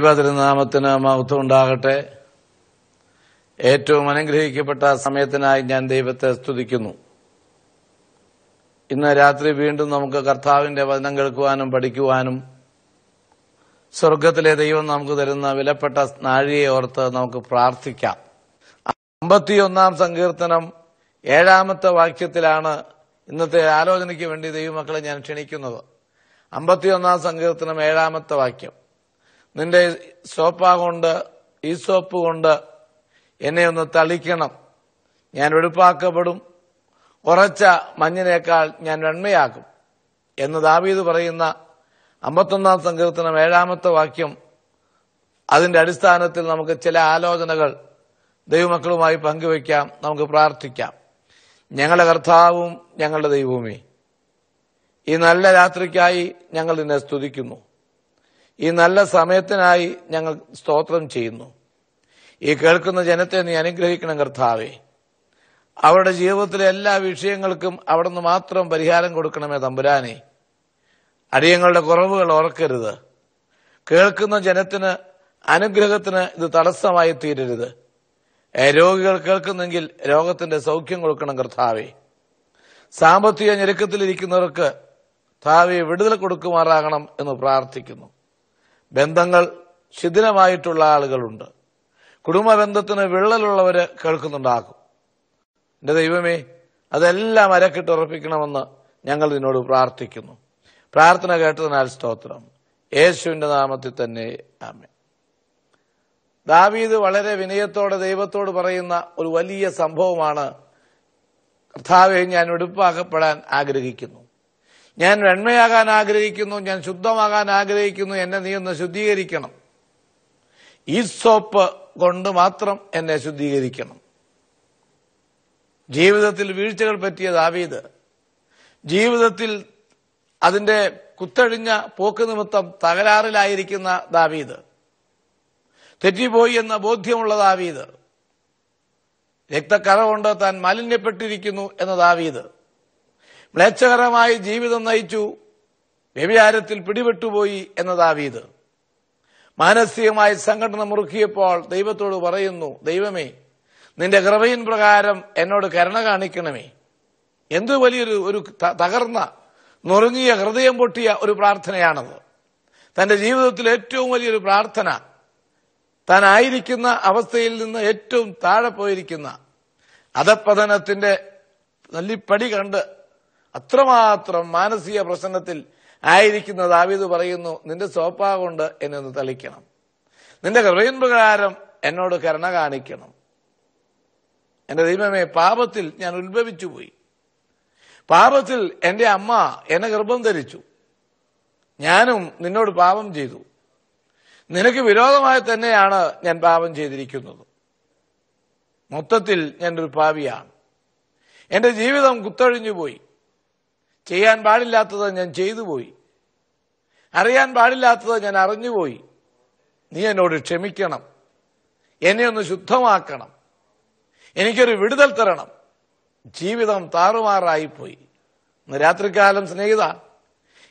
ദൈവതിരുനാമത്തിന് മഹത്വം ഉണ്ടാകട്ടെ ഏറ്റവും അനുഗ്രഹിക്കപ്പെട്ട സമയത്തിനായി ഞാൻ ദൈവത്തെ സ്തുതിക്കുന്നു. ഇന്ന് രാത്രി വീണ്ടും നമുക്ക് കർത്താവിന്റെ വചനം കേൾക്കുവാനും പഠിക്കുവാനും സ്വർഗത്തിലെ ദൈവം നമുക്ക് തരുന്ന വിലപ്പെട്ട നാഴിയെ ഓർത്ത് നമുക്ക് പ്രാർത്ഥിക്കാം. അമ്പത്തിയൊന്നാം സങ്കീർത്തനം ഏഴാമത്തെ വാക്യത്തിലാണ് ഇന്നത്തെ ആലോചനയ്ക്ക് വേണ്ടി ദൈവമക്കളെ ഞാൻ ക്ഷണിക്കുന്നത്. അമ്പത്തിയൊന്നാം സങ്കീർത്തനം ഏഴാമത്തെ വാക്യം. നിന്റെ സോപ്പ കൊണ്ട് ഈ സോപ്പ് കൊണ്ട് എന്നെ ഒന്ന് തളിക്കണം. ഞാൻ വെടുപ്പാക്കപ്പെടും. ഉറച്ച മഞ്ഞിനേക്കാൾ ഞാൻ വെണ്മയാക്കും എന്ന് ദാവീദ് പറയുന്ന അമ്പത്തൊന്നാം സങ്കീർത്തനം ഏഴാമത്തെ വാക്യം. അതിന്റെ അടിസ്ഥാനത്തിൽ നമുക്ക് ചില ആലോചനകൾ ദൈവമക്കളുമായി പങ്കുവയ്ക്കാം. നമുക്ക് പ്രാർത്ഥിക്കാം. ഞങ്ങളുടെ കർത്താവും ഞങ്ങളുടെ ദൈവവുമേ. ഈ നല്ല രാത്രിക്കായി ഞങ്ങൾ നിന്നെ സ്തുതിക്കുന്നു. ഈ നല്ല സമയത്തിനായി ഞങ്ങൾ സ്തോത്രം ചെയ്യുന്നു. ഈ കേൾക്കുന്ന ജനത്തെ നീ അനുഗ്രഹിക്കണം കർത്താവേ. അവരുടെ ജീവിതത്തിലെ എല്ലാ വിഷയങ്ങൾക്കും അവിടുന്ന് മാത്രം പരിഹാരം കൊടുക്കണമേ തമ്പുരാനെ. അടിയങ്ങളുടെ കുറവുകൾ ഓർക്കരുത്. കേൾക്കുന്ന ജനത്തിന് അനുഗ്രഹത്തിന് ഇത് തടസ്സമായി തീരരുത്. രോഗികൾ കേൾക്കുന്നെങ്കിൽ രോഗത്തിന്റെ സൗഖ്യം കൊടുക്കണം കർത്താവെ. സാമ്പത്തിക ഞെരുക്കത്തിലിരിക്കുന്നവർക്ക് താവെ വിടുതൽ കൊടുക്കുമാറാകണം എന്ന് പ്രാർത്ഥിക്കുന്നു. ബന്ധങ്ങൾ ശിഥിലമായിട്ടുള്ള ആളുകളുണ്ട്. കുടുംബ ബന്ധത്തിന് വിള്ളലുള്ളവര് കേൾക്കുന്നുണ്ടാകും. എന്റെ ദൈവമേ അതെല്ലാം അരക്കിട്ട് ഉറപ്പിക്കണമെന്ന് ഞങ്ങൾ നിന്നോട് പ്രാർത്ഥിക്കുന്നു. പ്രാർത്ഥന കേട്ടതിനാൽ സ്തോത്രം. യേശുവിന്റെ നാമത്തിൽ തന്നെ ആമേ ദാവീദ് വളരെ വിനയത്തോടെ ദൈവത്തോട് പറയുന്ന ഒരു വലിയ സംഭവമാണ് കർത്താവെ ഞാൻ ഒടുപ്പാക്കപ്പെടാൻ ആഗ്രഹിക്കുന്നു. ഞാൻ വെണ്മയാകാൻ ആഗ്രഹിക്കുന്നു ഞാൻ ശുദ്ധമാകാൻ ആഗ്രഹിക്കുന്നു എന്നെ നീ ഒന്ന് ശുദ്ധീകരിക്കണം. ഈ സോപ്പ് കൊണ്ട് മാത്രം എന്നെ ശുദ്ധീകരിക്കണം. ജീവിതത്തിൽ വീഴ്ചകൾ പറ്റിയ ദാവീദ് ജീവിതത്തിൽ അതിന്റെ കുത്തഴിഞ്ഞ പോക്ക് നിമിത്തം തകരാറിലായിരിക്കുന്ന ദാവീദ് തെറ്റിപ്പോയി എന്ന ബോധ്യമുള്ള ദാവീദ് രക്തക്കറ കൊണ്ട് താൻ മാലിന്യപ്പെട്ടിരിക്കുന്നു എന്ന ദാവീദ് മ്ലേച്ഛകരമായി ജീവിതം നയിച്ചു. വ്യഭിചാരത്തിൽ പിടിപെട്ടുപോയി എന്ന ദാവീദ്. മാനസികമായി സംഘടന മുറുക്കിയപ്പോൾ ദൈവത്തോട് പറയുന്നു ദൈവമേ നിന്റെ കൃപയിൻ പ്രകാരം എന്നോട് കരുണ കാണിക്കണമേ. എന്തു വലിയൊരു ഒരു തകർന്ന നുറുങ്ങിയ ഹൃദയം പൊട്ടിയ ഒരു പ്രാർത്ഥനയാണത്. തന്റെ ജീവിതത്തിൽ ഏറ്റവും വലിയൊരു പ്രാർത്ഥന. താൻ ആയിരിക്കുന്ന അവസ്ഥയിൽ നിന്ന് ഏറ്റവും താഴെ പോയിരിക്കുന്ന അധപ്പതനത്തിന്റെ നല്ലിപ്പടി കണ്ട് അത്രമാത്രം മാനസിക പ്രശ്നത്തിൽ ആയിരിക്കുന്ന ദാവീദ് പറയുന്നു നിന്റെ സോപ്പാ കൊണ്ട് എന്നെ ഒന്ന് തളിക്കണം. നിന്റെ ഹൃദയം പ്രകാരം എന്നോട് കരുണ കാണിക്കണം. എന്റെ ദൈവമേ പാപത്തിൽ ഞാൻ ഉത്ഭവിച്ചു പോയി പാപത്തിൽ എന്റെ അമ്മ എന്നെ ഗർഭം ധരിച്ചു. ഞാനും നിന്നോട് പാപം ചെയ്തു. നിനക്ക് വിരോധമായി തന്നെയാണ് ഞാൻ പാപം ചെയ്തിരിക്കുന്നത്. മൊത്തത്തിൽ ഞാൻ ഒരു പാപിയാണ്. എന്റെ ജീവിതം കുത്തഴിഞ്ഞു പോയി ചെയ്യാൻ പാടില്ലാത്തത് ഞാൻ ചെയ്തു പോയി. അറിയാൻ പാടില്ലാത്തത് ഞാൻ അറിഞ്ഞുപോയി നീ എന്നോട് ക്ഷമിക്കണം. എന്നെ ഒന്ന് ശുദ്ധമാക്കണം. എനിക്കൊരു വിടുതൽ തരണം. ജീവിതം താറുമാറായിപ്പോയി. ഇന്ന് രാത്രികാലം സ്നേഹിത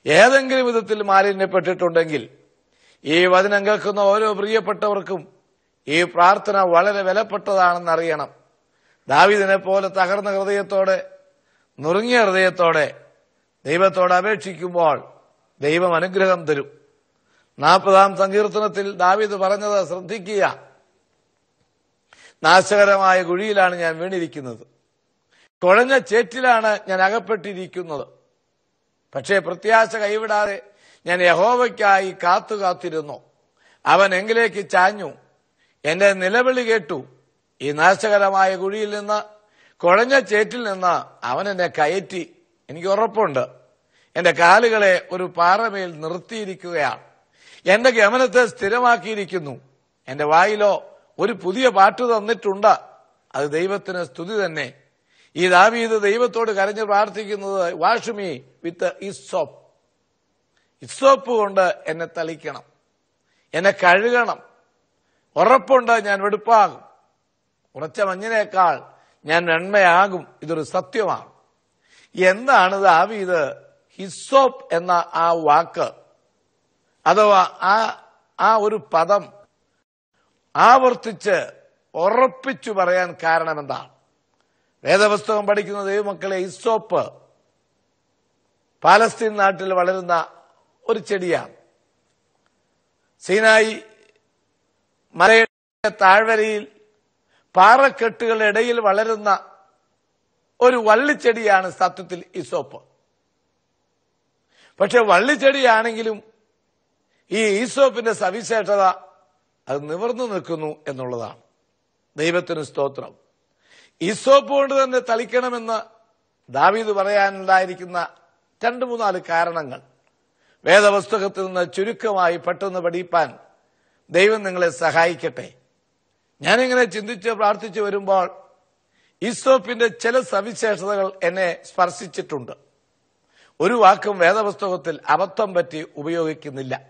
ഏതെങ്കിലും വിധത്തിൽ മാലിന്യപ്പെട്ടിട്ടുണ്ടെങ്കിൽ ഈ വചനം കേൾക്കുന്ന ഓരോ പ്രിയപ്പെട്ടവർക്കും ഈ പ്രാർത്ഥന വളരെ വിലപ്പെട്ടതാണെന്ന് അറിയണം ദാവിദിനെ പോലെ തകർന്ന ഹൃദയത്തോടെ നുറുങ്ങിയ ഹൃദയത്തോടെ ദൈവത്തോട് അപേക്ഷിക്കുമ്പോൾ ദൈവം അനുഗ്രഹം തരും. നാൽപ്പതാം സങ്കീർത്തനത്തിൽ ദാവിദ് പറഞ്ഞത് ശ്രദ്ധിക്കുക. നാശകരമായ കുഴിയിലാണ് ഞാൻ വീണിരിക്കുന്നത്. കുഴഞ്ഞ ചേറ്റിലാണ് ഞാൻ അകപ്പെട്ടിരിക്കുന്നത്. പക്ഷേ പ്രത്യാശ കൈവിടാതെ ഞാൻ യഹോവയ്ക്കായി കാത്തു കാത്തിരുന്നു അവൻ എങ്കിലേക്ക് ചാഞ്ഞു. എന്റെ നിലവിളി കേട്ടു. ഈ നാശകരമായ കുഴിയിൽ നിന്ന് കുഴഞ്ഞ ചേറ്റിൽ നിന്ന് അവൻ എന്നെ കയറ്റി. എനിക്ക് ഉറപ്പുണ്ട്. എന്റെ കാലുകളെ ഒരു പാറമേൽ നിർത്തിയിരിക്കുകയാണ്. എന്റെ ഗമനത്തെ സ്ഥിരമാക്കിയിരിക്കുന്നു. എന്റെ വായിലോ ഒരു പുതിയ പാട്ട് തന്നിട്ടുണ്ട്. അത് ദൈവത്തിന് സ്തുതി തന്നെ. ഈ ദാവീദ് ദൈവത്തോട് കരഞ്ഞ് പ്രാർത്ഥിക്കുന്നത് വാഷുമി വിത്ത് ഇസോപ്പ് ഇസോപ്പ് കൊണ്ട് എന്നെ തളിക്കണം. എന്നെ കഴുകണം. ഉറപ്പുണ്ട് ഞാൻ വെടുപ്പാകും. ഉറച്ച മഞ്ഞിനേക്കാൾ ഞാൻ നന്മയാകും. ഇതൊരു സത്യമാണ്. എന്താണ് ഇത്? ഹിസോപ്പ് എന്ന ആ വാക്ക്. അഥവാ ആ ആ ഒരു പദം ആവർത്തിച്ച് ഉറപ്പിച്ചു പറയാൻ കാരണം എന്താണ് വേദപുസ്തകം പഠിക്കുന്ന ദൈവമക്കളെ ഇസോപ്പ് പാലസ്തീൻ നാട്ടിൽ വളരുന്ന ഒരു ചെടിയാണ്. സീനായി മലയുടെ താഴ്വരയിൽ പാറക്കെട്ടുകളുടെ ഇടയിൽ വളരുന്ന ഒരു വള്ളിച്ചെടിയാണ് സത്വത്തിൽ ഈസോപ്പ്. പക്ഷെ വള്ളിച്ചെടിയാണെങ്കിലും ഈ ഈസോപ്പിന്റെ സവിശേഷത അത് നിവർന്നു നിൽക്കുന്നു എന്നുള്ളതാണ്. ദൈവത്തിന് സ്തോത്രം. ഈസോപ്പ് കൊണ്ട് തന്നെ തളിക്കണമെന്ന് ദാവീദ് പറയാനുണ്ടായിരിക്കുന്ന രണ്ടു മൂന്നാൽ കാരണങ്ങൾ. വേദപുസ്തകത്തിൽ നിന്ന് ചുരുക്കമായി പെട്ടെന്ന് പഠിപ്പാൻ ദൈവം നിങ്ങളെ സഹായിക്കട്ടെ. ഞാനിങ്ങനെ ചിന്തിച്ച് പ്രാർത്ഥിച്ചു വരുമ്പോൾ ഈസോപ്പിന്റെ ചില സവിശേഷതകൾ എന്നെ സ്പർശിച്ചിട്ടുണ്ട്. ഒരു വാക്കും വേദപുസ്തകത്തിൽ അബദ്ധം പറ്റി ഉപയോഗിക്കുന്നില്ല.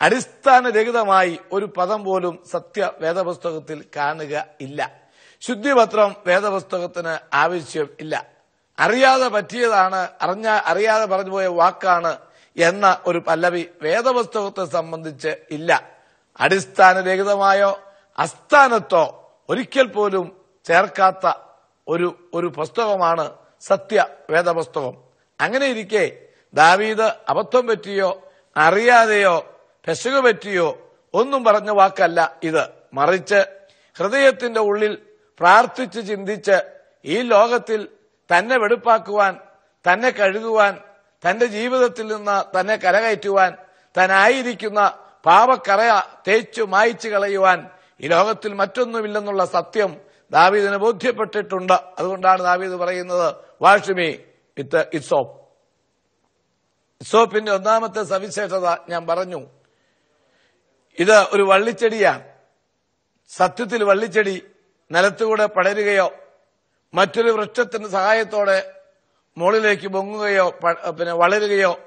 അടിസ്ഥാനരഹിതമായി ഒരു പദം പോലും സത്യ വേദപുസ്തകത്തിൽ കാണുക ഇല്ല. ശുദ്ധിപത്രം വേദപുസ്തകത്തിന് ആവശ്യം ഇല്ല. അറിയാതെ പറ്റിയതാണ് അറിഞ്ഞ അറിയാതെ പറഞ്ഞുപോയ വാക്കാണ് എന്ന ഒരു പല്ലവി വേദപുസ്തകത്തെ സംബന്ധിച്ച് ഇല്ല. അടിസ്ഥാനരഹിതമായോ അസ്ഥാനത്തോ ഒരിക്കൽ പോലും ചേർക്കാത്ത ഒരു ഒരു പുസ്തകമാണ് സത്യ വേദപുസ്തകം. അങ്ങനെ ഇരിക്കെ ദാവീദ് അബദ്ധം പറ്റിയോ അറിയാതെയോ പെശക് പറ്റിയോ ഒന്നും പറഞ്ഞ വാക്കല്ല ഇത്. മറിച്ച് ഹൃദയത്തിന്റെ ഉള്ളിൽ പ്രാർത്ഥിച്ച് ചിന്തിച്ച് ഈ ലോകത്തിൽ തന്നെ വെടുപ്പാക്കുവാൻ തന്നെ കഴുകുവാൻ തന്റെ ജീവിതത്തിൽ നിന്ന് തന്നെ കരകയറ്റുവാൻ തനായിരിക്കുന്ന പാവക്കറയ തേച്ചു മായ്ച്ചു കളയുവാൻ ഈ ലോകത്തിൽ മറ്റൊന്നുമില്ലെന്നുള്ള സത്യം ദാവീദിന് ബോധ്യപ്പെട്ടിട്ടുണ്ട്. അതുകൊണ്ടാണ് ദാവീദ് പറയുന്നത് വാഷ്മി വിത്ത് ഇസോപ്പ് ഇസോപ്പിന്റെ ഒന്നാമത്തെ സവിശേഷത ഞാൻ പറഞ്ഞു. ഇത് ഒരു വള്ളിച്ചെടിയാണ്. സത്യത്തിൽ വള്ളിച്ചെടി നിലത്തുകൂടെ പടരുകയോ മറ്റൊരു വൃക്ഷത്തിന്റെ സഹായത്തോടെ മുകളിലേക്ക് പൊങ്ങുകയോ പിന്നെ വളരുകയോ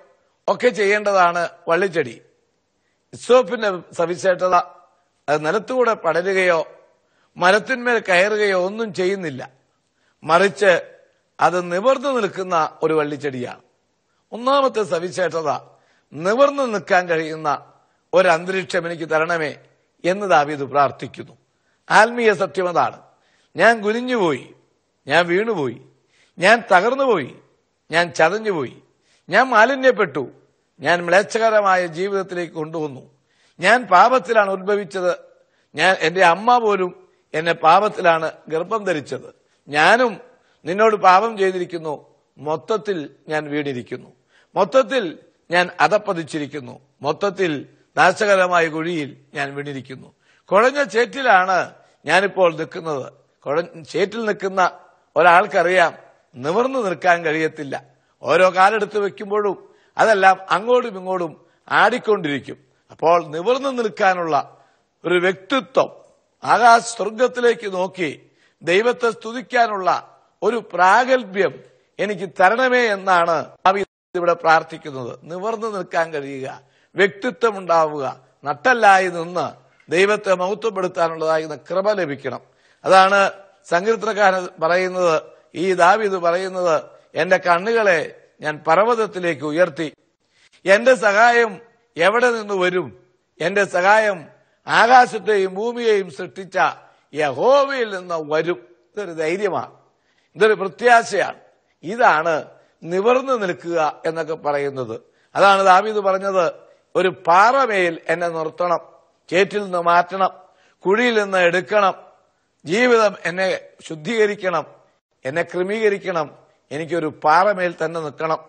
ഒക്കെ ചെയ്യേണ്ടതാണ് വള്ളിച്ചെടി. ഇസോപ്പിന്റെ സവിശേഷത. അത് നിലത്തുകൂടെ പടരുകയോ മരത്തിന്മേൽ കയറുകയോ ഒന്നും ചെയ്യുന്നില്ല. മറിച്ച് അത് നിവർന്നു നിൽക്കുന്ന ഒരു വള്ളിച്ചെടിയാണ്. ഒന്നാമത്തെ സവിശേഷത നിവർന്നു നിൽക്കാൻ കഴിയുന്ന ഒരു അന്തരീക്ഷം എനിക്ക് തരണമേ എന്ന് ദാവീദ് പ്രാർത്ഥിക്കുന്നു. ആത്മീയ സത്യം അതാണ്. ഞാൻ കുനിഞ്ഞുപോയി ഞാൻ വീണുപോയി ഞാൻ തകർന്നുപോയി ഞാൻ ചതഞ്ഞുപോയി ഞാൻ മാലിന്യപ്പെട്ടു ഞാൻ മ്ലേച്ഛകരമായ ജീവിതത്തിലേക്ക് കൊണ്ടുവന്നു. ഞാൻ പാപത്തിലാണ് ഉത്ഭവിച്ചത്. ഞാൻ എന്റെ അമ്മ പോലും എന്നെ പാപത്തിലാണ് ഗർഭം ധരിച്ചത്. ഞാനും നിന്നോട് പാപം ചെയ്തിരിക്കുന്നു. മൊത്തത്തിൽ ഞാൻ വീണിരിക്കുന്നു. മൊത്തത്തിൽ ഞാൻ അതപ്പതിച്ചിരിക്കുന്നു മൊത്തത്തിൽ നാശകരമായ കുഴിയിൽ ഞാൻ വീണിരിക്കുന്നു. കുഴഞ്ഞ ചേറ്റിലാണ് ഞാനിപ്പോൾ നിൽക്കുന്നത്. ചേറ്റിൽ നിൽക്കുന്ന ഒരാൾക്കറിയാം നിവർന്നു നിൽക്കാൻ കഴിയത്തില്ല. ഓരോ കാലെടുത്ത് വെക്കുമ്പോഴും അതെല്ലാം അങ്ങോട്ടും ഇങ്ങോട്ടും ആടിക്കൊണ്ടിരിക്കും. അപ്പോൾ നിവർന്നു നിൽക്കാനുള്ള ഒരു വ്യക്തിത്വം ആകാശ സ്വർഗത്തിലേക്ക് നോക്കി ദൈവത്തെ സ്തുതിക്കാനുള്ള ഒരു പ്രാഗൽഭ്യം എനിക്ക് തരണമേ എന്നാണ് ഇവിടെ പ്രാർത്ഥിക്കുന്നത്. നിവർന്നു നിൽക്കാൻ കഴിയുക. വ്യക്തിത്വം ഉണ്ടാവുക നട്ടല്ലായി നിന്ന് ദൈവത്തെ മഹത്വപ്പെടുത്താനുള്ളതായിരുന്ന കൃപ ലഭിക്കണം. അതാണ് സങ്കീർത്തനക്കാരൻ പറയുന്നത് ഈ ദാവീദ് പറയുന്നത് എന്റെ കണ്ണുകളെ ഞാൻ പർവതത്തിലേക്ക് ഉയർത്തി. എന്റെ സഹായം എവിടെ നിന്ന് വരും? എന്റെ സഹായം ആകാശത്തെയും ഭൂമിയെയും സൃഷ്ടിച്ച യഹോവയിൽ നിന്ന് വരും. ഇതൊരു ധൈര്യമാണ്. ഇതൊരു പ്രത്യാശയാണ്. ഇതാണ് നിവർന്നു നിൽക്കുക എന്നൊക്കെ പറയുന്നത്. അതാണ് ദാവീദ് പറഞ്ഞത് ഒരു പാറമേൽ എന്നെ നിർത്തണം ചേറ്റിൽ നിന്ന് മാറ്റണം കുഴിയിൽ നിന്ന് എടുക്കണം ജീവിതം എന്നെ ശുദ്ധീകരിക്കണം എന്നെ ക്രമീകരിക്കണം എനിക്കൊരു പാറമേൽ തന്നെ നിൽക്കണം.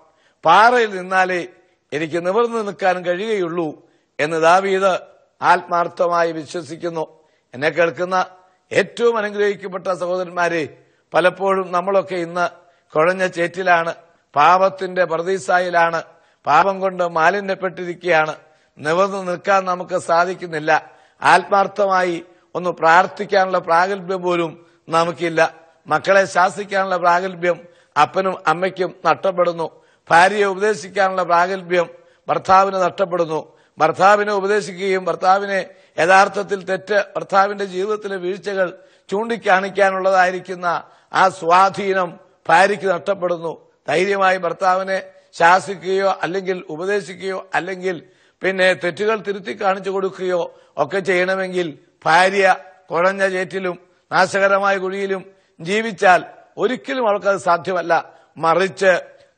പാറയിൽ നിന്നാലേ എനിക്ക് നിവർന്നു നിൽക്കാൻ കഴിയുകയുള്ളൂ എന്ന് ദാവീദ് ആത്മാർത്ഥമായി വിശ്വസിക്കുന്നു. എന്നെ കേൾക്കുന്ന ഏറ്റവും അനുഗ്രഹിക്കപ്പെട്ട സഹോദരന്മാരെ പലപ്പോഴും നമ്മളൊക്കെ ഇന്ന് കുഴഞ്ഞ ചേറ്റിലാണ് പാപത്തിന്റെ പ്രതീസായിലാണ് പാപം കൊണ്ട് മാലിന്യപ്പെട്ടിരിക്കുകയാണ്. നിവർന്നു നിൽക്കാൻ നമുക്ക് സാധിക്കുന്നില്ല. ആത്മാർത്ഥമായി ഒന്ന് പ്രാർത്ഥിക്കാനുള്ള പ്രാഗൽഭ്യം പോലും നമുക്കില്ല. മക്കളെ ശാസിക്കാനുള്ള പ്രാഗൽഭ്യം അപ്പനും അമ്മയ്ക്കും നഷ്ടപ്പെടുന്നു. ഭാര്യയെ ഉപദേശിക്കാനുള്ള പ്രാഗൽഭ്യം ഭർത്താവിന് നഷ്ടപ്പെടുന്നു. ഭർത്താവിനെ ഉപദേശിക്കുകയും ഭർത്താവിനെ യഥാർത്ഥത്തിൽ തെറ്റ് ഭർത്താവിന്റെ ജീവിതത്തിലെ വീഴ്ചകൾ ചൂണ്ടിക്കാണിക്കാനുള്ളതായിരിക്കുന്ന ആ സ്വാധീനം ഭാര്യയ്ക്ക് നഷ്ടപ്പെടുന്നു. ധൈര്യമായി ഭർത്താവിനെ ശാസിക്കുകയോ അല്ലെങ്കിൽ ഉപദേശിക്കുകയോ അല്ലെങ്കിൽ പിന്നെ തെറ്റുകൾ തിരുത്തി കാണിച്ചു കൊടുക്കുകയോ ഒക്കെ ചെയ്യണമെങ്കിൽ ഭാര്യ കുഴഞ്ഞ ചേറ്റിലും നാശകരമായ കുഴിയിലും ജീവിച്ചാൽ ഒരിക്കലും അവൾക്കത് സാധ്യമല്ല. മറിച്ച്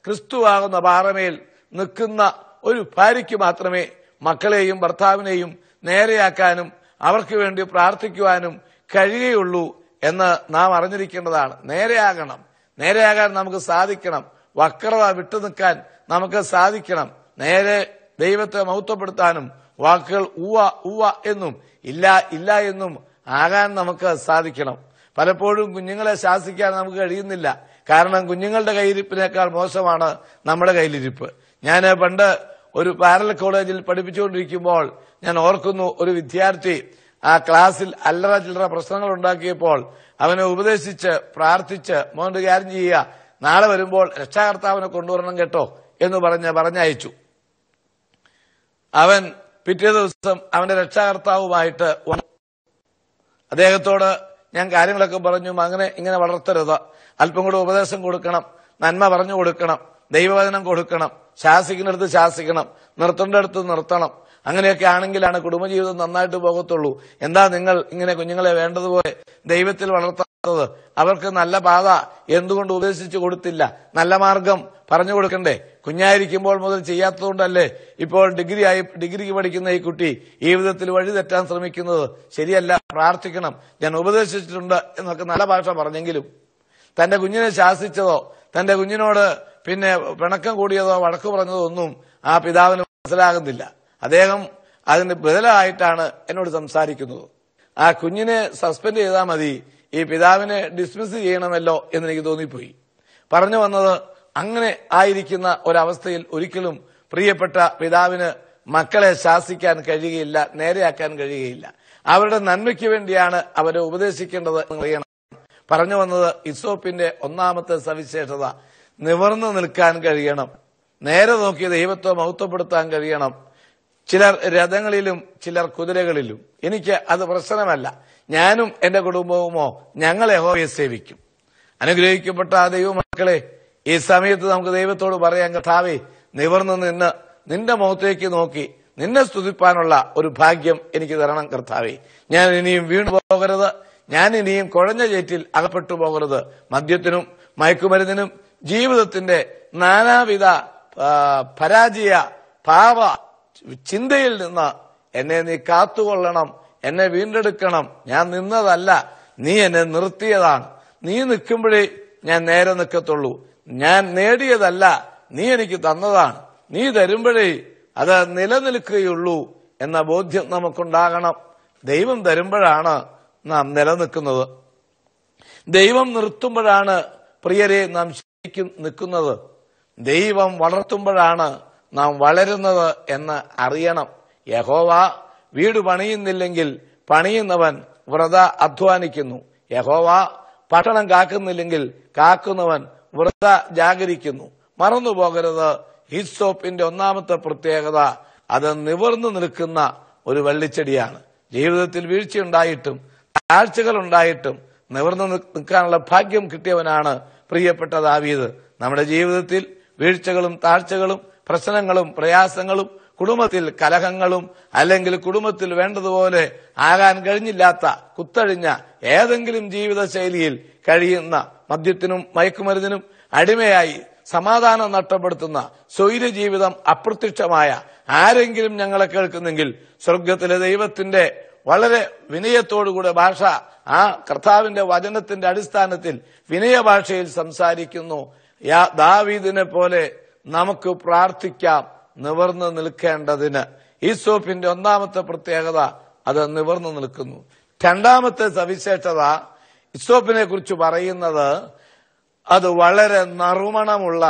ക്രിസ്തുവാകുന്ന പാറമേൽ നിൽക്കുന്ന ഒരു ഭാര്യയ്ക്ക് മാത്രമേ മക്കളെയും ഭർത്താവിനെയും നേരെയാക്കാനും അവർക്ക് വേണ്ടി പ്രാർത്ഥിക്കുവാനും കഴിയുകയുള്ളൂ എന്ന് നാം അറിഞ്ഞിരിക്കേണ്ടതാണ്. നേരെയാകണം. നേരെയാകാൻ നമുക്ക് സാധിക്കണം. വക്രത വിട്ടു നിൽക്കാൻ നമുക്ക് സാധിക്കണം. നേരെ ദൈവത്തെ മഹത്വപ്പെടുത്താനും വാക്കുകൾ ഉവ ഉവ എന്നും ഇല്ല ഇല്ല എന്നും ആകാൻ നമുക്ക് സാധിക്കണം. പലപ്പോഴും കുഞ്ഞുങ്ങളെ ശാസിക്കാൻ നമുക്ക് കഴിയുന്നില്ല. കാരണം കുഞ്ഞുങ്ങളുടെ കയ്യിരിപ്പിനേക്കാൾ മോശമാണ് നമ്മുടെ കയ്യിലിരിപ്പ്. ഞാൻ പണ്ട് ഒരു പാരലൽ കോളേജിൽ പഠിപ്പിച്ചുകൊണ്ടിരിക്കുമ്പോൾ ഞാൻ ഓർക്കുന്നു ഒരു വിദ്യാർത്ഥി ആ ക്ലാസ്സിൽ അല്ലറ ചില്ലറ പ്രശ്നങ്ങൾ ഉണ്ടാക്കിയപ്പോൾ അവനെ ഉപദേശിച്ച് പ്രാർത്ഥിച്ച് മോന്റെ കാര്യം ചെയ്യുക. നാളെ വരുമ്പോൾ രക്ഷാകർത്താവിനെ കൊണ്ടുവരണം കേട്ടോ എന്ന് പറഞ്ഞ് പറഞ്ഞയച്ചു. അവൻ പിറ്റേ ദിവസം അവന്റെ രക്ഷാകർത്താവുമായിട്ട് അദ്ദേഹത്തോട് ഞാൻ കാര്യങ്ങളൊക്കെ പറഞ്ഞു അങ്ങനെ ഇങ്ങനെ വളർത്തരുത്. അല്പം കൂടെ ഉപദേശം കൊടുക്കണം നന്മ പറഞ്ഞു കൊടുക്കണം ദൈവവചനം കൊടുക്കണം. ശാസിക്കുന്നിടത്ത് ശാസിക്കണം നിർത്തേണ്ടടുത്ത് നിർത്തണം. അങ്ങനെയൊക്കെ ആണെങ്കിലാണ് കുടുംബജീവിതം നന്നായിട്ട് പോകത്തുള്ളൂ. എന്താ നിങ്ങൾ ഇങ്ങനെ കുഞ്ഞുങ്ങളെ വേണ്ടതുപോലെ ദൈവത്തിൽ വളർത്താത്തത്? അവർക്ക് നല്ല പാത എന്തുകൊണ്ട് ഉപദേശിച്ചു കൊടുത്തില്ല? നല്ല മാർഗം പറഞ്ഞു കൊടുക്കണ്ടേ? കുഞ്ഞായിരിക്കുമ്പോൾ മുതൽ ചെയ്യാത്തതുകൊണ്ടല്ലേ ഇപ്പോൾ ഡിഗ്രി ആയി ഡിഗ്രിക്ക് പഠിക്കുന്ന ഈ കുട്ടി ഈ വിധത്തിൽ വഴി തെറ്റാൻ ശ്രമിക്കുന്നത്? ശരിയല്ല പ്രാർത്ഥിക്കണം. ഞാൻ ഉപദേശിച്ചിട്ടുണ്ട് എന്നൊക്കെ നല്ല ഭാഷ പറഞ്ഞെങ്കിലും തന്റെ കുഞ്ഞിനെ ശാസിച്ചതോ തന്റെ കുഞ്ഞിനോട് പിന്നെ പിണക്കം കൂടിയതോ വടക്ക് പറഞ്ഞതോ ഒന്നും ആ പിതാവിന് മനസ്സിലാകുന്നില്ല. അദ്ദേഹം അതിന് ബദലായിട്ടാണ് എന്നോട് സംസാരിക്കുന്നത്. ആ കുഞ്ഞിനെ സസ്പെൻഡ് ചെയ്താൽ മതി ഈ പിതാവിനെ ഡിസ്മിസ് ചെയ്യണമല്ലോ എന്ന് എനിക്ക് തോന്നിപ്പോയി. പറഞ്ഞു വന്നത് അങ്ങനെ ആയിരിക്കുന്ന ഒരവസ്ഥയിൽ ഒരിക്കലും പ്രിയപ്പെട്ട പിതാവിന് മക്കളെ ശാസിക്കാൻ കഴിയുകയില്ല നേരെയാക്കാൻ കഴിയുകയില്ല. അവരുടെ നന്മയ്ക്ക് വേണ്ടിയാണ് അവരെ ഉപദേശിക്കേണ്ടത് അറിയണം. പറഞ്ഞു വന്നത് ഇസോപ്പിന്റെ ഒന്നാമത്തെ സവിശേഷത നിവർന്നു നിൽക്കാൻ കഴിയണം. നേരെ നോക്കി ദൈവത്തെ മഹത്വപ്പെടുത്താൻ കഴിയണം. ചിലർ രഥങ്ങളിലും ചിലർ കുതിരകളിലും. എനിക്ക് അത് പ്രശ്നമല്ല. ഞാനും എന്റെ കുടുംബവുമോ ഞങ്ങൾ യഹോവയെ സേവിക്കും. അനുഗ്രഹിക്കപ്പെട്ട ആ ദൈവമക്കളെ ഈ സമയത്ത് നമുക്ക് ദൈവത്തോട് പറയാൻ കഥാവേ നിവർന്നു നിന്ന് നിന്റെ മുഖത്തേക്ക് നോക്കി നിന്നെ സ്തുതിപ്പാനുള്ള ഒരു ഭാഗ്യം എനിക്ക് തരണം കർത്താവേ. ഞാൻ ഇനിയും വീണു പോകരുത് ഞാൻ ഇനിയും കുഴഞ്ഞ ചേറ്റിൽ അകപ്പെട്ടു പോകരുത്. മദ്യത്തിനും മയക്കുമരുന്നിനും ജീവിതത്തിന്റെ നാനാവിധ പരാജയ പാവ ചിന്തയിൽ നിന്ന് എന്നെ നീ കാത്തുകൊള്ളണം എന്നെ വീണ്ടെടുക്കണം. ഞാൻ നിന്നതല്ല നീ എന്നെ നിർത്തിയതാണ്. നീ നിൽക്കുമ്പോഴേ ഞാൻ നേരെ നിൽക്കത്തുള്ളൂ. ഞാൻ നേടിയതല്ല നീ എനിക്ക് തന്നതാണ്. നീ തരുമ്പോഴേ അത് നിലനിൽക്കുകയുള്ളൂ എന്ന ബോധ്യം നമുക്കുണ്ടാകണം. ദൈവം തരുമ്പോഴാണ് നാം നിലനിൽക്കുന്നത്. ദൈവം നിർത്തുമ്പോഴാണ് പ്രിയരെ നാം നിൽക്കുന്നത്. ദൈവം വളർത്തുമ്പോഴാണ് നാം വളരുന്നത് എന്ന് അറിയണം. യഹോവ വീട് പണിയുന്നില്ലെങ്കിൽ പണിയുന്നവൻ വ്രത അധ്വാനിക്കുന്നു. യഹോവ പട്ടണം കാക്കുന്നില്ലെങ്കിൽ കാക്കുന്നവൻ വ്രത ജാഗരിക്കുന്നു. മറന്നു പോകരുത് ഹിസ്സോപ്പിന്റെ ഒന്നാമത്തെ പ്രത്യേകത അത് നിവർന്നു നിൽക്കുന്ന ഒരു വള്ളിച്ചെടിയാണ്. ജീവിതത്തിൽ വീഴ്ചയുണ്ടായിട്ടും താഴ്ചകൾ ഉണ്ടായിട്ടും നിവർന്നു നിൽക്കാനുള്ള ഭാഗ്യം കിട്ടിയവനാണ് പ്രിയപ്പെട്ട ദാവീദ് നമ്മുടെ ജീവിതത്തിൽ വീഴ്ചകളും താഴ്ചകളും പ്രശ്നങ്ങളും പ്രയാസങ്ങളും കുടുംബത്തിൽ കലഹങ്ങളും അല്ലെങ്കിൽ കുടുംബത്തിൽ വേണ്ടതുപോലെ ആകാൻ കഴിഞ്ഞില്ലാത്ത കുത്തഴിഞ്ഞ ഏതെങ്കിലും ജീവിതശൈലിയിൽ കഴിയുന്ന മദ്യത്തിനും മയക്കുമരുന്നിനും അടിമയായി സമാധാനം നഷ്ടപ്പെടുത്തുന്ന സ്വൈര ജീവിതം അപ്രത്യക്ഷമായ ആരെങ്കിലും ഞങ്ങളെ കേൾക്കുന്നെങ്കിൽ സ്വർഗത്തിലെ ദൈവത്തിന്റെ വളരെ വിനയത്തോടുകൂടെ ഭാഷ ആ കർത്താവിന്റെ വചനത്തിന്റെ അടിസ്ഥാനത്തിൽ വിനയ ഭാഷയിൽ സംസാരിക്കുന്നു. ദാവീദിനെ പോലെ നമുക്ക് പ്രാർത്ഥിക്കാം നിവർന്നു നിൽക്കേണ്ടതിന്. ഈസോപ്പിന്റെ ഒന്നാമത്തെ പ്രത്യേകത അത് നിവർന്നു നിൽക്കുന്നു. രണ്ടാമത്തെ സവിശേഷത ഇസോപ്പിനെ കുറിച്ച് പറയുന്നത് അത് വളരെ നറുമണമുള്ള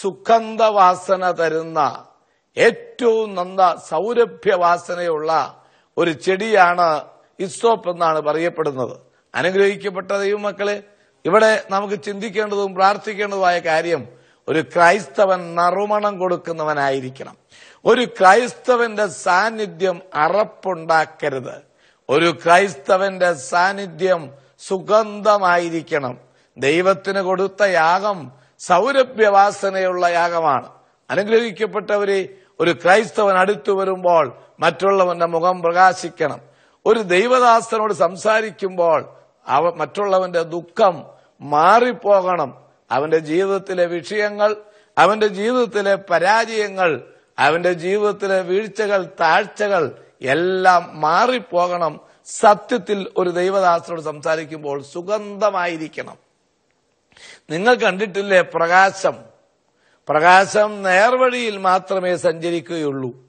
സുഗന്ധവാസന തരുന്ന ഏറ്റവും നന്ന സൗരഭ്യവാസനയുള്ള ഒരു ചെടിയാണ് ഇസോപ്പ് എന്നാണ് പറയപ്പെടുന്നത്. അനുഗ്രഹിക്കപ്പെട്ട ദൈവമക്കളെ ഇവിടെ നമുക്ക് ചിന്തിക്കേണ്ടതും പ്രാർത്ഥിക്കേണ്ടതുമായ കാര്യം ഒരു ക്രൈസ്തവൻ നറുമണം കൊടുക്കുന്നവനായിരിക്കണം. ഒരു ക്രൈസ്തവന്റെ സാന്നിധ്യം അറപ്പുണ്ടാക്കരുത്. ഒരു ക്രൈസ്തവന്റെ സാന്നിധ്യം സുഗന്ധമായിരിക്കണം. ദൈവത്തിന് കൊടുത്ത യാഗം സൗരഭ്യവാസനയുള്ള യാഗമാണ്. അനുഗ്രഹിക്കപ്പെട്ടവരെ ഒരു ക്രൈസ്തവൻ അടുത്തു വരുമ്പോൾ മറ്റുള്ളവന്റെ മുഖം പ്രകാശിക്കണം. ഒരു ദൈവദാസനോട് സംസാരിക്കുമ്പോൾ അവ മറ്റുള്ളവന്റെ ദുഃഖം മാറിപ്പോകണം. അവന്റെ ജീവിതത്തിലെ വിഷയങ്ങൾ അവന്റെ ജീവിതത്തിലെ പരാജയങ്ങൾ അവന്റെ ജീവിതത്തിലെ വീഴ്ചകൾ താഴ്ചകൾ എല്ലാം മാറിപ്പോകണം. സത്യത്തിൽ ഒരു ദൈവദാസനോട് സംസാരിക്കുമ്പോൾ സുഗന്ധമായിരിക്കണം. നിങ്ങൾ കണ്ടിട്ടില്ലേ പ്രകാശം? പ്രകാശം നേർവഴിയിൽ മാത്രമേ സഞ്ചരിക്കുകയുള്ളൂ.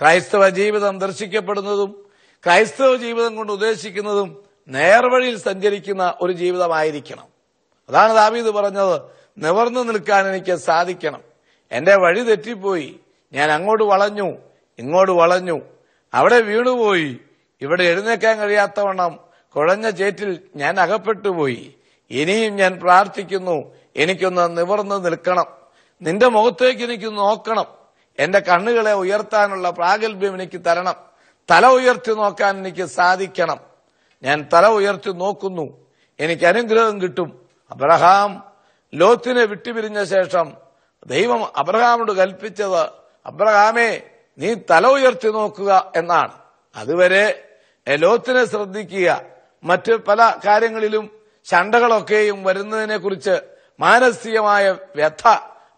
ക്രൈസ്തവ ജീവിതം ദർശിക്കപ്പെടുന്നതും ക്രൈസ്തവ ജീവിതം കൊണ്ട് ഉദ്ദേശിക്കുന്നതും നേർവഴിയിൽ സഞ്ചരിക്കുന്ന ഒരു ജീവിതമായിരിക്കണം. അതാണ് ദാവീദ് പറഞ്ഞത് നിവർന്നു നിൽക്കാൻ എനിക്ക് സാധിക്കണം. എന്റെ വഴി തെറ്റിപ്പോയി. ഞാൻ അങ്ങോട്ട് വളഞ്ഞു ഇങ്ങോട്ട് വളഞ്ഞു. അവിടെ വീണുപോയി. ഇവിടെ എഴുന്നേക്കാൻ കഴിയാത്തവണ്ണം കുഴഞ്ഞ ചേറ്റിൽ ഞാൻ അകപ്പെട്ടുപോയി. ഇനിയും ഞാൻ പ്രാർത്ഥിക്കുന്നു. എനിക്കൊന്ന് നിവർന്നു നിൽക്കണം. നിന്റെ മുഖത്തേക്ക് എനിക്ക് നോക്കണം. എന്റെ കണ്ണുകളെ ഉയർത്താനുള്ള പ്രാഗൽഭ്യം എനിക്ക് തരണം. തല ഉയർത്തി നോക്കാൻ എനിക്ക് സാധിക്കണം. ഞാൻ തല ഉയർത്തി നോക്കുന്നു. എനിക്ക് അനുഗ്രഹം കിട്ടും. അബ്രഹാം ലോത്തിനെ വിട്ടുപിരിഞ്ഞ ശേഷം ദൈവം അബ്രഹാമോട് കൽപ്പിച്ചത് അബ്രഹാമേ നീ തല ഉയർത്തി നോക്കുക എന്നാണ്. അതുവരെ ലോത്തിനെ ശ്രദ്ധിക്കുക. മറ്റ് പല കാര്യങ്ങളിലും ശണ്ടകളൊക്കെയും വരുന്നതിനെ കുറിച്ച് മാനസികമായ വ്യഥ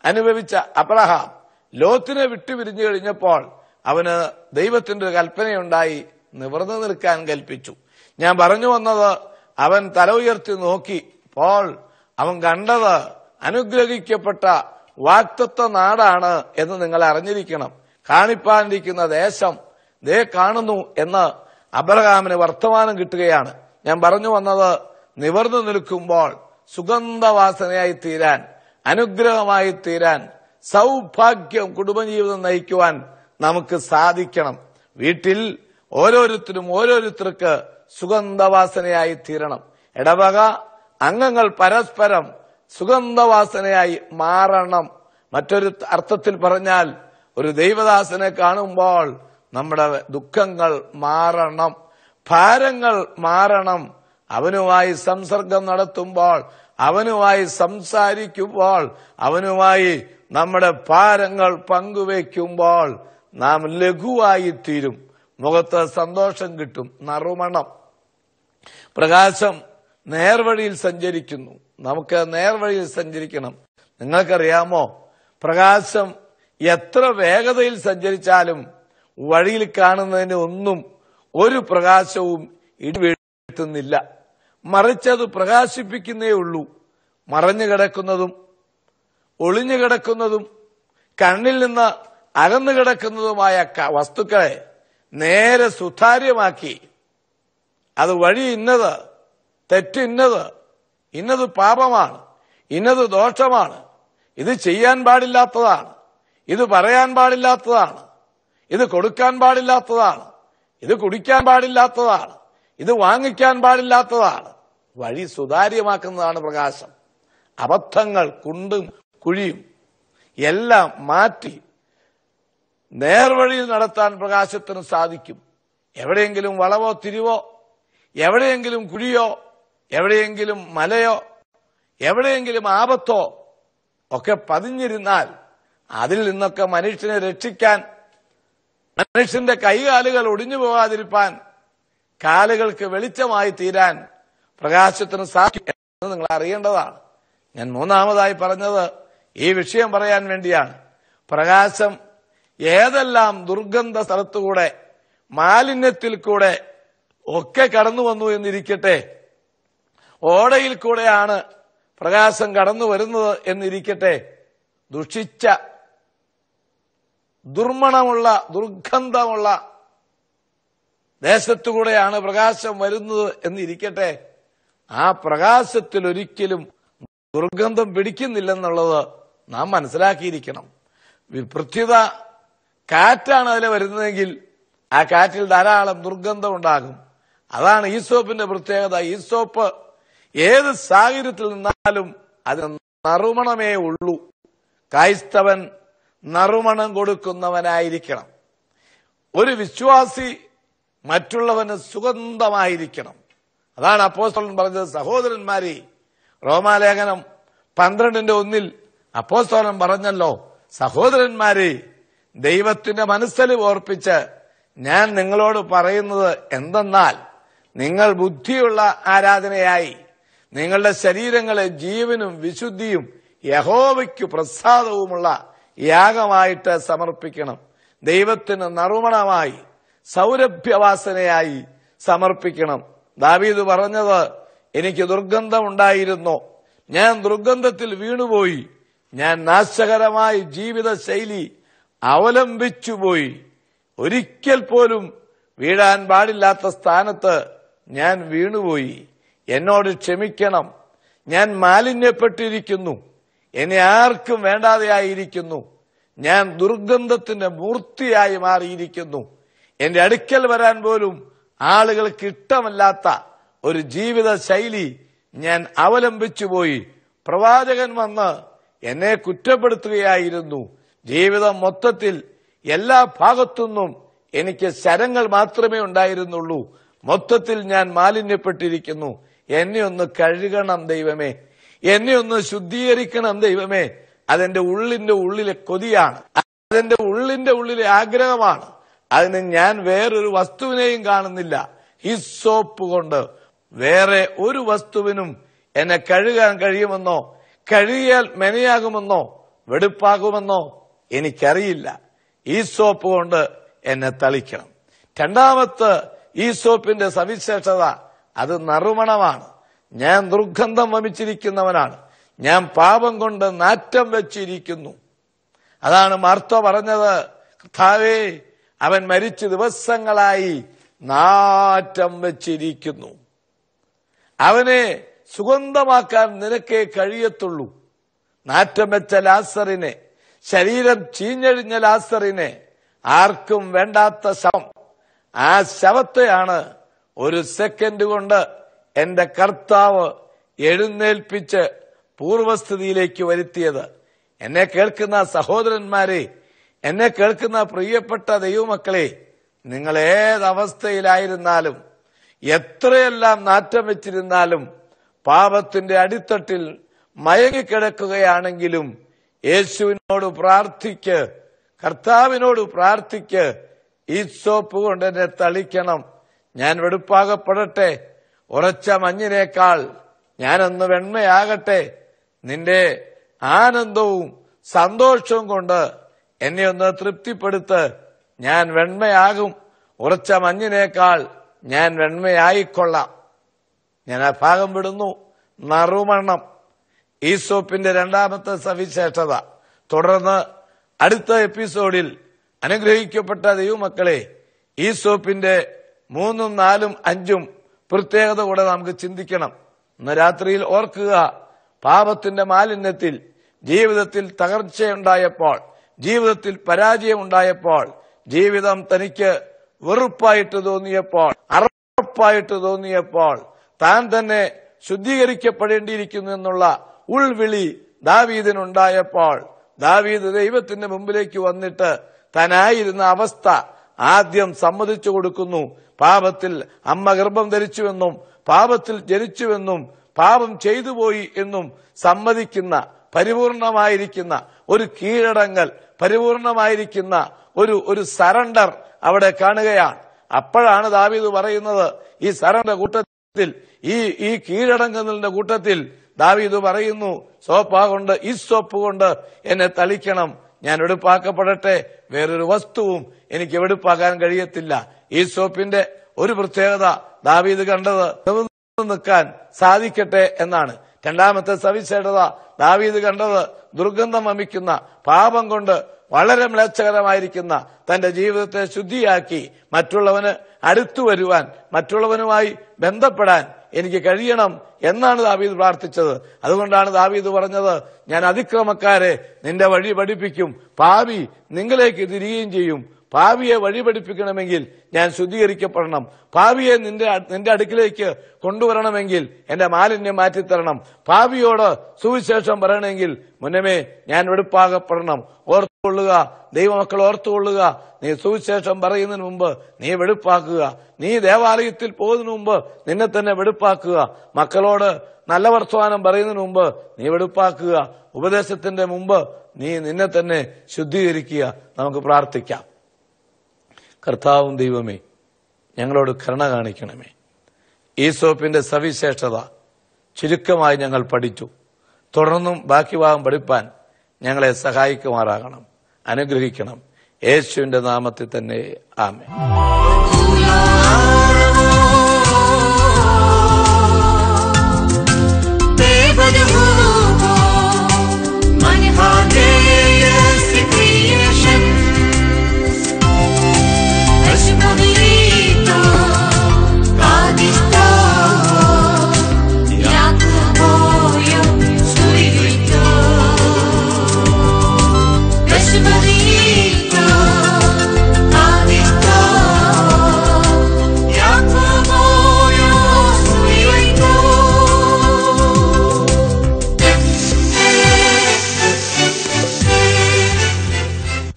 അനുഭവിച്ച അബ്രഹാം ലോത്തിനെ വിട്ടുപിരിഞ്ഞു കഴിഞ്ഞപ്പോൾ അവന് ദൈവത്തിന്റെ ഒരു കൽപ്പനയുണ്ടായി നിവർന്നു നിൽക്കാൻ കൽപ്പിച്ചു. ഞാൻ പറഞ്ഞു വന്നത് അവൻ തല ഉയർത്തി നോക്കി. പോൾ അവൻ കണ്ടത് അനുഗ്രഹിക്കപ്പെട്ട വാക്തത്വ നാടാണ് എന്ന് നിങ്ങൾ അറിഞ്ഞിരിക്കണം. കാണിപ്പാനിരിക്കുന്ന ദേശം ദേ കാണുന്നു എന്ന് അബ്രഹാമിന് വർത്തമാനം കിട്ടുകയാണ്. ഞാൻ പറഞ്ഞു വന്നത് നിവർന്നു നിൽക്കുമ്പോൾ സുഗന്ധവാസനയായി തീരാൻ അനുഗ്രഹമായി തീരാൻ സൗഭാഗ്യം കുടുംബജീവിതം നയിക്കുവാൻ നമുക്ക് സാധിക്കണം. വീട്ടിൽ ഓരോരുത്തരും ഓരോരുത്തർക്ക് സുഗന്ധവാസനയായി തീരണം. ഇടവക അംഗങ്ങൾ പരസ്പരം സുഗന്ധവാസനയായി മാറണം. മറ്റൊരു അർത്ഥത്തിൽ പറഞ്ഞാൽ ഒരു ദൈവദാസനെ കാണുമ്പോൾ നമ്മുടെ ദുഃഖങ്ങൾ മാറണം. ഭാരങ്ങൾ മാറണം. അവനുമായി സംസർഗം നടത്തുമ്പോൾ അവനുമായി സംസാരിക്കുമ്പോൾ അവനുമായി നമ്മുടെ ഭാരങ്ങൾ പങ്കുവയ്ക്കുമ്പോൾ നാം ലഘുവായി തീരും മുഖത്ത് സന്തോഷം കിട്ടും. നറുമണം. പ്രകാശം നേർവഴിയിൽ സഞ്ചരിക്കുന്നു. നമുക്ക് നേർവഴിയിൽ സഞ്ചരിക്കണം. നിങ്ങൾക്കറിയാമോ? പ്രകാശം എത്ര വേഗതയിൽ സഞ്ചരിച്ചാലും വഴിയിൽ കാണുന്നതിന് ഒന്നും ഒരു പ്രകാശവും ഇടിവീഴ്ത്തുന്നില്ല. മറിച്ചത് പ്രകാശിപ്പിക്കുന്നേ ഉള്ളൂ. മറഞ്ഞു കിടക്കുന്നതും ഒളിഞ്ഞു കിടക്കുന്നതും കണ്ണിൽ നിന്ന് അകന്നു കിടക്കുന്നതുമായ വസ്തുക്കളെ നേരെ സുതാര്യമാക്കി. അത് വഴി ഇന്നത് തെറ്റ് ഇന്നത് ഇന്നത് പാപമാണ് ഇന്നത് ദോഷമാണ് ഇത് ചെയ്യാൻ പാടില്ലാത്തതാണ് ഇത് പറയാൻ പാടില്ലാത്തതാണ് ഇത് കൊടുക്കാൻ പാടില്ലാത്തതാണ് ഇത് കുടിക്കാൻ പാടില്ലാത്തതാണ് ഇത് വാങ്ങിക്കാൻ പാടില്ലാത്തതാണ്. വഴി സുതാര്യമാക്കുന്നതാണ് പ്രകാശം. അബദ്ധങ്ങൾ കുണ്ടും കുഴിയും എല്ലാം മാറ്റി നേർവഴിയിൽ നടത്താൻ പ്രകാശത്തിന് സാധിക്കും. എവിടെയെങ്കിലും വളവോ തിരിവോ എവിടെയെങ്കിലും കുഴിയോ എവിടെയെങ്കിലും മലയോ എവിടെയെങ്കിലും ആപത്തോ ഒക്കെ പതിഞ്ഞിരുന്നാൽ അതിൽ നിന്നൊക്കെ മനുഷ്യനെ രക്ഷിക്കാൻ മനുഷ്യന്റെ കൈകാലുകൾ ഒടിഞ്ഞു പോകാതിരിപ്പാൻ കാലുകൾക്ക് വെളിച്ചമായി തീരാൻ പ്രകാശത്തിന് സാധിക്കും എന്ന് നിങ്ങൾ അറിയേണ്ടതാണ്. ഞാൻ മൂന്നാമതായി പറഞ്ഞത് ഈ വിഷയം പറയാൻ വേണ്ടിയാണ്. പ്രകാശം ഏതെല്ലാം ദുർഗന്ധ സ്ഥലത്തുകൂടെ മാലിന്യത്തിൽ കൂടെ ഒക്കെ കടന്നു വന്നു എന്നിരിക്കട്ടെ. ഓടയിൽ കൂടെയാണ് പ്രകാശം കടന്നു വരുന്നത് എന്നിരിക്കട്ടെ. ദുഷിച്ച ദുർമണമുള്ള ദുർഗന്ധമുള്ള ദേശത്തുകൂടെയാണ് പ്രകാശം വരുന്നത് എന്നിരിക്കട്ടെ. ആ പ്രകാശത്തിൽ ഒരിക്കലും ദുർഗന്ധം പിടിക്കുന്നില്ലെന്നുള്ളത് നാം മനസ്സിലാക്കിയിരിക്കണം. വിപൃത്യുത കാറ്റാണ് അതിൽ വരുന്നതെങ്കിൽ ആ കാറ്റിൽ ധാരാളം ദുർഗന്ധം ഉണ്ടാകും അതാണ് ഈസോപ്പിന്റെ പ്രത്യേകത. ഈസോപ്പ് ഏത് സാഹചര്യത്തിൽ നിന്നാലും അത് നറുമണമേ ഉള്ളൂ. ക്രൈസ്തവൻ നറുമണം കൊടുക്കുന്നവനായിരിക്കണം. ഒരു വിശ്വാസി മറ്റുള്ളവന് സുഗന്ധമായിരിക്കണം. അതാണ് അപ്പോസ്തലൻ പറഞ്ഞത്. സഹോദരന്മാരെ റോമാലേഖനം പന്ത്രണ്ടിന്റെ ഒന്നിൽ അപ്പോസ്തലൻ പറഞ്ഞല്ലോ സഹോദരന്മാരെ ദൈവത്തിന്റെ മനസ്സിൽ ഓർപ്പിച്ച് ഞാൻ നിങ്ങളോട് പറയുന്നത് എന്തെന്നാൽ നിങ്ങൾ ബുദ്ധിയുള്ള ആരാധനയായി നിങ്ങളുടെ ശരീരങ്ങളെ ജീവനും വിശുദ്ധിയും യഹോവയ്ക്കു പ്രസാദവുമുള്ള യാഗമായിട്ട് സമർപ്പിക്കണം. ദൈവത്തിന് നറുമണമായി സൗരഭ്യവാസനയായി സമർപ്പിക്കണം. ദാവീദ് പറഞ്ഞത് എനിക്ക് ദുർഗന്ധമുണ്ടായിരുന്നു. ഞാൻ ദുർഗന്ധത്തിൽ വീണുപോയി. ഞാൻ നാശകരമായ ജീവിത ശൈലി അവലംബിച്ചുപോയി. ഒരിക്കൽ പോലും വീഴാൻ പാടില്ലാത്ത സ്ഥാനത്ത് ഞാൻ വീണുപോയി. എന്നോട് ക്ഷമിക്കണം. ഞാൻ മാലിന്യപ്പെട്ടിരിക്കുന്നു. എന്നെ ആർക്കും വേണ്ടാതെയായിരിക്കുന്നു. ഞാൻ ദുർഗന്ധത്തിന്റെ മൂർത്തിയായി മാറിയിരിക്കുന്നു. എന്റെ അടുക്കൽ വരാൻ പോലും ആളുകൾക്ക് ഇഷ്ടമല്ലാത്ത ഒരു ജീവിത ശൈലി ഞാൻ അവലംബിച്ചു പോയി പ്രവാചകൻ വന്ന് എന്നെ കുറ്റപ്പെടുത്തുകയായിരുന്നു. ജീവിതം മൊത്തത്തിൽ എല്ലാ ഭാഗത്തുനിന്നും എനിക്ക് ശരങ്ങൾ മാത്രമേ ഉണ്ടായിരുന്നുള്ളൂ. മൊത്തത്തിൽ ഞാൻ മാലിന്യപ്പെട്ടിരിക്കുന്നു. എന്നെ ഒന്ന് കഴുകണം ദൈവമേ. എന്നെ ഒന്ന് ശുദ്ധീകരിക്കണം ദൈവമേ. അതെന്റെ ഉള്ളിന്റെ ഉള്ളിലെ കൊതിയാണ്. അതെന്റെ ഉള്ളിന്റെ ഉള്ളിലെ ആഗ്രഹമാണ്. അതിന് ഞാൻ വേറൊരു വസ്തുവിനെയും കാണുന്നില്ല. ഈ സോപ്പ് കൊണ്ട് വേറെ ഒരു വസ്തുവിനും എന്നെ കഴുകാൻ കഴിയുമെന്നോ കഴുകിയാൽ മെനയാകുമെന്നോ വെടുപ്പാകുമെന്നോ എനിക്കറിയില്ല. ഈ സോപ്പ് കൊണ്ട് എന്നെ തളിക്കണം. രണ്ടാമത്തെ ഈ സോപ്പിന്റെ സവിശേഷത അത് നറുമണമാണ്. ഞാൻ ദുർഗന്ധം വമിച്ചിരിക്കുന്നവനാണ്. ഞാൻ പാപം കൊണ്ട് നാറ്റം വെച്ചിരിക്കുന്നു. അതാണ് മാർത്ത പറഞ്ഞത് കർത്താവേ അവൻ മരിച്ചു ദിവസങ്ങളായി നാറ്റം വെച്ചിരിക്കുന്നു. അവനെ സുഗന്ധമാക്കാൻ നിനക്കേ കഴിയത്തുള്ളൂ. നാറ്റം വെച്ച ലാസറിനെ ശരീരം ചീഞ്ഞഴിഞ്ഞ ലാസറിനെ ആർക്കും വേണ്ടാത്ത ശവം. ആ ശവത്തെയാണ് ഒരു സെക്കൻഡ് കൊണ്ട് എന്റെ കർത്താവ് എഴുന്നേൽപ്പിച്ച് പൂർവസ്ഥിതിയിലേക്ക് വരുത്തിയത്. എന്നെ കേൾക്കുന്ന സഹോദരന്മാരെ എന്നെ കേൾക്കുന്ന പ്രിയപ്പെട്ട ദൈവമക്കളെ നിങ്ങൾ ഏതവസ്ഥയിലായിരുന്നാലും എത്രയെല്ലാം നാറ്റം വെച്ചിരുന്നാലും പാപത്തിന്റെ അടിത്തട്ടിൽ മയങ്ങിക്കിടക്കുകയാണെങ്കിലും യേശുവിനോട് പ്രാർത്ഥിക്ക് കർത്താവിനോട് പ്രാർത്ഥിക്ക് ഈ സോപ്പ് കൊണ്ട് എന്നെ തളിക്കണം. ഞാൻ വെടുപ്പാകപ്പെടട്ടെ. ഉറച്ച മഞ്ഞിനേക്കാൾ ഞാനൊന്ന് വെണ്മയാകട്ടെ. നിന്റെ ആനന്ദവും സന്തോഷവും കൊണ്ട് എന്നെ ഒന്ന് തൃപ്തിപ്പെടുത്ത് ഞാൻ വെണ്മയാകും. ഉറച്ച മഞ്ഞിനേക്കാൾ ഞാൻ വെണ്മയായിക്കൊള്ളാം. ഞാൻ ആ ഭാഗം വിടുന്നു. നറുമണം. ഈസോപ്പിന്റെ സോപ്പിന്റെ രണ്ടാമത്തെ സവിശേഷത. തുടർന്ന് അടുത്ത എപ്പിസോഡിൽ അനുഗ്രഹിക്കപ്പെട്ട ദൈവമക്കളെ ഈ സോപ്പിന്റെ മൂന്നും നാലും അഞ്ചും പ്രത്യേകത കൂടെ നമുക്ക് ചിന്തിക്കണം. ഇന്ന് രാത്രിയിൽ ഓർക്കുക പാപത്തിന്റെ മാലിന്യത്തിൽ ജീവിതത്തിൽ തകർച്ചയുണ്ടായപ്പോൾ ജീവിതത്തിൽ പരാജയമുണ്ടായപ്പോൾ ജീവിതം തനിക്ക് വെറുപ്പായിട്ട് തോന്നിയപ്പോൾ അറപ്പായിട്ട് തോന്നിയപ്പോൾ താൻ തന്നെ ശുദ്ധീകരിക്കപ്പെടേണ്ടിയിരിക്കുന്നു എന്നുള്ള ഉൾവിളി ദാവീദിനുണ്ടായപ്പോൾ ദാവീദ് ദൈവത്തിന്റെ മുമ്പിലേക്ക് വന്നിട്ട് തനായിരുന്ന അവസ്ഥ ആദ്യം സമ്മതിച്ചു കൊടുക്കുന്നു. പാപത്തിൽ അമ്മ ഗർഭം ധരിച്ചുവെന്നും പാപത്തിൽ ജനിച്ചുവെന്നും പാപം ചെയ്തുപോയി എന്നും സമ്മതിക്കുന്ന പരിപൂർണമായിരിക്കുന്ന ഒരു കീഴടങ്ങൽ പരിപൂർണമായിരിക്കുന്ന ഒരു ഒരു സറണ്ടർ അവിടെ കാണുകയാണ്. അപ്പോഴാണ് ദാവീദ് പറയുന്നത് ഈ സറണ്ടർ കൂട്ടത്തിൽ ഈ ഈ കീഴടങ്ങുന്നതിന്റെ കൂട്ടത്തിൽ ദാവീദ് പറയുന്നു സോപ്പ കൊണ്ട് ഈ സോപ്പ് കൊണ്ട് എന്നെ തളിക്കണം. ഞാൻ വെടുപ്പാക്കപ്പെടട്ടെ. വേറൊരു വസ്തുവും എനിക്ക് വെടുപ്പാക്കാൻ കഴിയത്തില്ല. ഈ സോപ്പിന്റെ ഒരു പ്രത്യേകത ദാവീദ് കണ്ടത് നിൽക്കാൻ സാധിക്കട്ടെ എന്നാണ്. രണ്ടാമത്തെ സവിശേഷത ദാവീദ് കണ്ടത് ദുർഗന്ധം വമിക്കുന്ന പാപം കൊണ്ട് വളരെ മ്ലേച്ഛകരമായിരിക്കുന്ന തന്റെ ജീവിതത്തെ ശുദ്ധിയാക്കി മറ്റുള്ളവന് അടുത്തു വരുവാൻ മറ്റുള്ളവനുമായി ബന്ധപ്പെടാൻ എനിക്ക് കഴിയണം എന്നാണ് ദാവീദ് പ്രാർത്ഥിച്ചത്. അതുകൊണ്ടാണ് ദാവീദ് പറഞ്ഞത് ഞാൻ അതിക്രമക്കാരെ നിന്റെ വഴി പഠിപ്പിക്കും. പാവി നിങ്ങളേക്ക് തിരികെയും ചെയ്യും. പാവിയെ വഴി പഠിപ്പിക്കണമെങ്കിൽ ഞാൻ ശുദ്ധീകരിക്കപ്പെടണം. പാവിയെ നിന്റെ നിന്റെ അടുക്കിലേക്ക് കൊണ്ടുവരണമെങ്കിൽ എന്റെ മാലിന്യം മാറ്റിത്തരണം. പാവിയോട് സുവിശേഷം പറയണമെങ്കിൽ മുന്നമേ ഞാൻ വെടുപ്പാകപ്പെടണം. ഓർ കൊള്ളുക. ദൈവമക്കൾ ഓർത്തുകൊള്ളുക. നീ സുവിശേഷം പറയുന്നതിന് മുമ്പ് നീ വെടുപ്പാക്കുക. നീ ദേവാലയത്തിൽ പോകുന്നതിന് മുമ്പ് നിന്നെ തന്നെ വെടുപ്പാക്കുക. മക്കളോട് നല്ല വർത്തമാനം പറയുന്നതിന് മുമ്പ് നീ വെടുപ്പാക്കുക. ഉപദേശത്തിന്റെ മുമ്പ് നീ നിന്നെ തന്നെ ശുദ്ധീകരിക്കുക. നമുക്ക് പ്രാർത്ഥിക്കാം. കർത്താവും ദൈവമേ ഞങ്ങളോട് കരുണ കാണിക്കണമേ. ഈസോപ്പിന്റെ സവിശേഷത ചുരുക്കമായി ഞങ്ങൾ പഠിച്ചു. തുടർന്നും ബാക്കി ഭാഗം പഠിപ്പാൻ ഞങ്ങളെ സഹായിക്കുമാറാകണം. അനുഗ്രഹിക്കണം. യേശുവിന്റെ നാമത്തിൽ തന്നെ. ആമേ